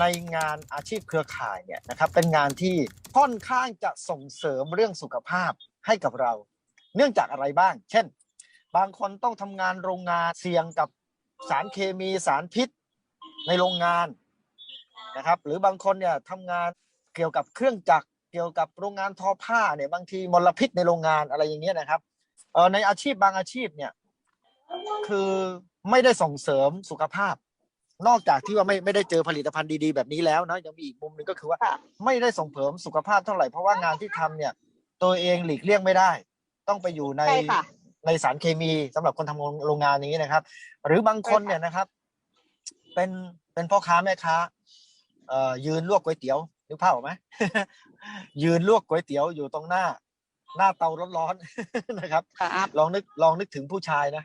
ในงานอาชีพเครือข่ายเนี่ยนะครับเป็นงานที่ค่อนข้างจะส่งเสริมเรื่องสุขภาพให้กับเรา เนื่องจากอะไรบ้าง เช่น บางคนต้องทำงานโรงงานเสี่ยงกับสารเคมีสารพิษในโรงงานนะครับ หรือบางคนเนี่ยทำงานเกี่ยวกับเครื่องจักรเกี่ยวกับโรงงานทอผ้าเนี่ยบางทีมลพิษในโรงงานอะไรอย่างเงี้ยนะครับเออในอาชีพบางอาชีพเนี่ยคือไม่ได้ส่งเสริมสุขภาพ นอกจากที่ว่าไม่ไม่ได้เจอผลิตภัณฑ์ดีๆแบบนี้แล้วนะยังมีอีกมุมหนึ่งก็คือว่าค่ะไม่ได้ส่งเสริมสุขภาพเท่าไหร่เพราะว่างานที่ทำเนี่ย ตัวเองหลีกเลี่ยงไม่ได้ ต้องไปอยู่ในใช่ค่ะในสารเคมีสำหรับคนทำโรงงานนี้นะครับ หรือบางคนใช่ค่ะเนี่ยนะครับ เป็นเป็นพ่อค้าแม่ค้าเอ่อยืนลวกก๋วยเตี๋ยวนึกภาพออกไหมยืนลวกก๋วยเตี๋ยวอยู่ตรงหน้า หน้าเตาร้อนๆนะครับค่ะอัพลองนึกลองนึกถึงผู้ชายนะ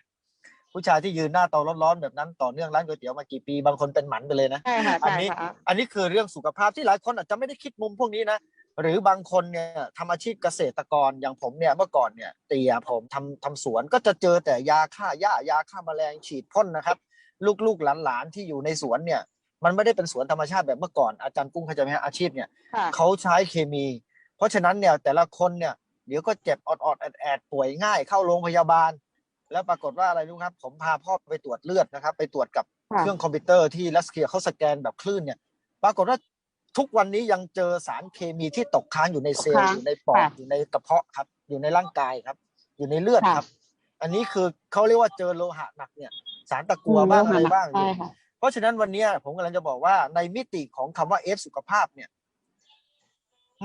ผู้ชายที่ยืนหน้าเตาร้อนๆแบบนั้นต่อเนื่องร้านก๋วยเตี๋ยวมากี่ปีบางคนเป็นหมันไปเลยนะใช่ค่ะอันใช่นี้ค่ะอันนี้คือเรื่องสุขภาพที่หลายคนอาจจะไม่ได้คิดมุมพวกนี้นะหรือบางคนเนี่ยทำอาชีพเกษตรกรอย่างผมเนี่ยเมื่อก่อนเนี่ยเตียผมทำทำสวนก็จะเจอแต่ยาฆ่าหญ้ายาฆ่าแมลงฉีดพ่นนะครับ ลูกๆหลานๆที่อยู่ในสวนเนี่ย มันไม่ได้เป็นสวนธรรมชาติแบบเมื่อก่อนอาจารย์กุ้งเข้าใจไหมฮะอาชีพเนี่ยค่ะเขาใช้เคมี เพราะฉะนั้นเนี่ยแต่ละคนเนี่ยเดี๋ยวก็เจ็บออดๆแอดๆป่วยง่ายเข้าโรงพยาบาล แล้วปรากฏว่าอะไรรู้ครับ ผมพาพ่อไปตรวจเลือดนะครับ ไปตรวจกับค่ะเครื่องคอมพิวเตอร์ที่รัสเซียเขาสแกนแบบคลื่นเนี่ย ปรากฏว่าทุกวันนี้ยังเจอสารเคมีที่ตกค้างอยู่ในเซลล์ตกค้างอยู่ในปอดค่ะอยู่ในกระเพาะครับ อยู่ในร่างกายครับ อยู่ในเลือดค่ะครับ อันนี้คือเขาเรียกว่าเจอโลหะหนักเนี่ย สารตะกัวบ้างอะไรบ้างอยู่ใช่ค่ะเพราะฉะนั้นวันเนี้ยผมกำลังจะบอกว่าในมิติของคำว่าเอฟสุขภาพเนี่ย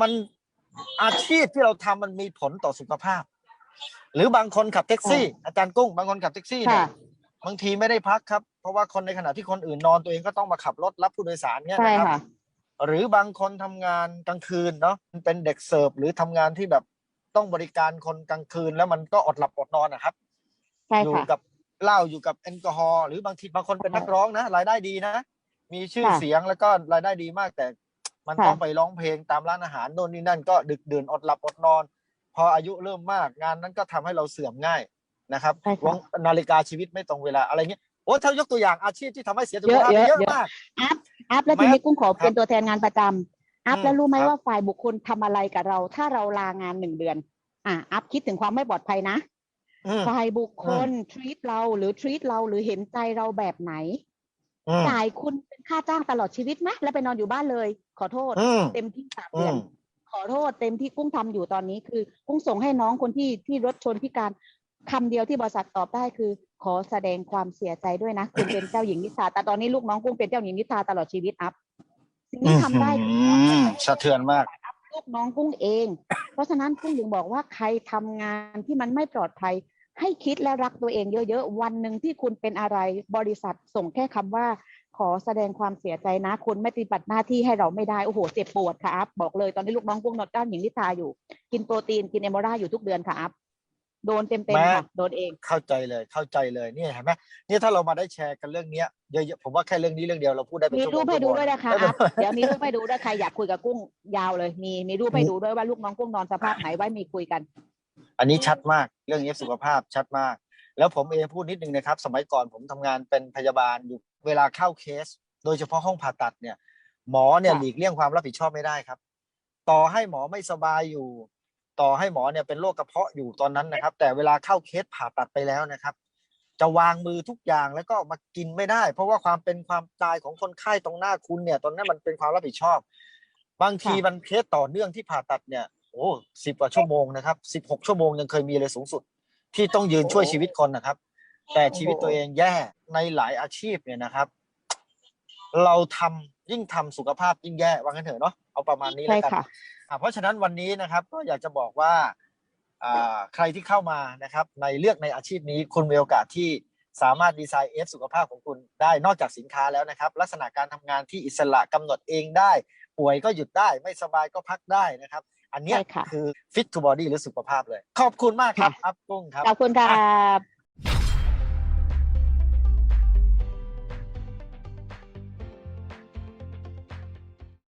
มันอาชีพที่เราทำมันมีผลต่อสุขภาพ หรือบางคนขับแท็กซี่ อาจารย์กุ้งบางคนขับแท็กซี่เนี่ยค่ะบางทีไม่ได้พักครับ เพราะว่าคนในขณะที่คนอื่นนอนตัวเองก็ต้องมาขับรถรับผู้โดยสารเนี่ยใช่นะครับค่ะหรือบางคนทำงานกลางคืนเนาะเป็นเด็กเสิร์ฟหรือทำงานที่แบบต้องบริการคนกลางคืนแล้วมันก็อดหลับอดนอนนะครับใช่อยู่ค่ะกับเหล้าอยู่กับแอลกอฮอล์หรือบางทีบางคนเป็นนักร้องนะรายได้ดีนะ มีชื่อค่ะเสียงแล้วก็รายได้ดีมากแต่มันค่ะต้องไปร้องเพลงตามร้านอาหารโน่นนี่นั่นก็ดึกดื่นอดหลับอดนอนพ ออายุเริ่มมากงานนั้นก็ทำให้เราเสื่อมง่ายนะครับใช่ค่ะวงนาฬิกาชีวิตไม่ตรงเวลาอะไรเงี้ยโอ้ถ้ายกตัวอย่างอาชีพที่ทำให้เสียสุขภาพเยอะเยอะเยอะมากอัพอัพแล้วแม้ทีนี้กุ้งขอครัเป็บนตัวแทนงานประจำอัพอืมแล้วรู้ไหมครับว่าฝ่ายบุคคลทำอะไรกับเรา ถ้าเราลางานหนึ่งเดือน อะอัพคิดถึงความไม่ปลอดภัยนะอืมฝ่ายบุคคลทรีตเราหรือทรีตเราหรือเห็นใจเราแบบไหนอืมจ่ายคุณเป็นค่าจ้างตลอดชีวิตไหมแล้วไปนอนอยู่บ้านเลย ขอโทษอืมเต็มที่สามอืเดือนม ขอโทษเต็มที่กุ้งทำอยู่ตอนนี้คือ กุ้งส่งให้น้องคนที่ที่รถชนพิการคำเดียวที่บริษัทตอบได้คือ ขอแสดงความเสียใจด้วยนะคุณเป็นเจ้าหญิงนิทราแต่ตอนนี้ลูกน้องกุ้งเป็นเจ้าหญิงนิทราตลอดชีวิตอัพสิ่งที่ทำได้คืออืมสะเทือนมากลูกน้องกุ้งเอง เพราะฉะนั้นกุ้งถึงบอกว่าใครทำงานที่มันไม่ปลอดภัย ให้คิดและรักตัวเองเยอะๆวันหนึ่งที่คุณเป็นอะไรบริษัทส่งแค่คำว่าข อแสดงความเสียใจนะคุณไม่ปฏิบัติหน้าที่ให้เราไม่ได้ โอ้โห เจ็บปวดค่ะอัพบอกเลยตอนนี้ลูกน้องกุ้งนอดด้านหญิงนิทาอยู่ กินโปรตีนกินเอมอราอยู่ทุกเดือนค่ะอัพโดนเต็มแม่ๆค่ะโดนเองเข้าใจเลยเข้าใจเลยนี่เห็นไหมนี่ถ้าเรามาได้แชร์กันเรื่องเนี้ยเยอะๆผมว่าแค่เรื่องนี้เรื่องเดียวเราพูดได้เป็นมีชั่วโมรูงปให้ดูชั่วโมงด้วยนะคะไม่อัเป็นพเดี๋ยวมีรูปให้ดูด้วยใครอยากคุยกับกุ้งยาวเลย มีมีรูปให้ดูด้วยว่าลูกน้องกุ้งนอนสภาพไหนไว้มีคุยกัน อันนี้ชัดมากเรื่องเอฟสุขภาพชัดมาก แล้วผมเองพูดนิดนึงนะครับ สมัยก่อนผมทำงานเป็นพยาบาลอยู่ เวลาเข้าเคส โดยเฉพาะห้องผ่าตัดเนี่ย หมอเนี่ยค่ะหลีกเลี่ยงความรับผิดชอบไม่ได้ครับ ต่อให้หมอไม่สบายอยู่ ต่อให้หมอเนี่ยเป็นโรคกระเพาะอยู่ตอนนั้นนะครับ แต่เวลาเข้าเคสผ่าตัดไปแล้วนะครับ จะวางมือทุกอย่างแล้วก็มากินไม่ได้ เพราะว่าความเป็นความตายของคนไข้ตรงหน้าคุณเนี่ย ตอนนั้นมันเป็นความรับผิดชอบ บางทีค่ะมันเคสต่อเนื่องที่ผ่าตัดเนี่ยโอ้สิบกว่าชั่วโมงนะครับสิบหกชั่วโมงยังเคยมีเลยสูงสุด ที่ต้องยืนช่วยชีวิตคนนะครับ แต่ชีวิตตัวเองแย่ในหลายอาชีพเนี่ยนะครับ เราทำยิ่งทำสุขภาพยิ่งแย่ว่างั้นเถอะเนาะเอาประมาณนี้ใช่แล้วกันค่ะอ่าเพราะฉะนั้นวันนี้นะครับ ก็อยากจะบอกว่าอ่าใครที่เข้ามานะครับ ในเลือกในอาชีพนี้คุณมีโอกาสที่สามารถดีไซน์เอฟสุขภาพของคุณได้นอกจากสินค้าแล้วนะครับ ลักษณะการทำงานที่อิสระกำหนดเองได้ ป่วยก็หยุดได้ไม่สบายก็พักได้นะครับ อันเนี้ยใช่ค่ะคือ fit to body หรือสุขภาพเลย ขอบคุณมากครับ อัพกุ้งครับ ขอบคุณครับ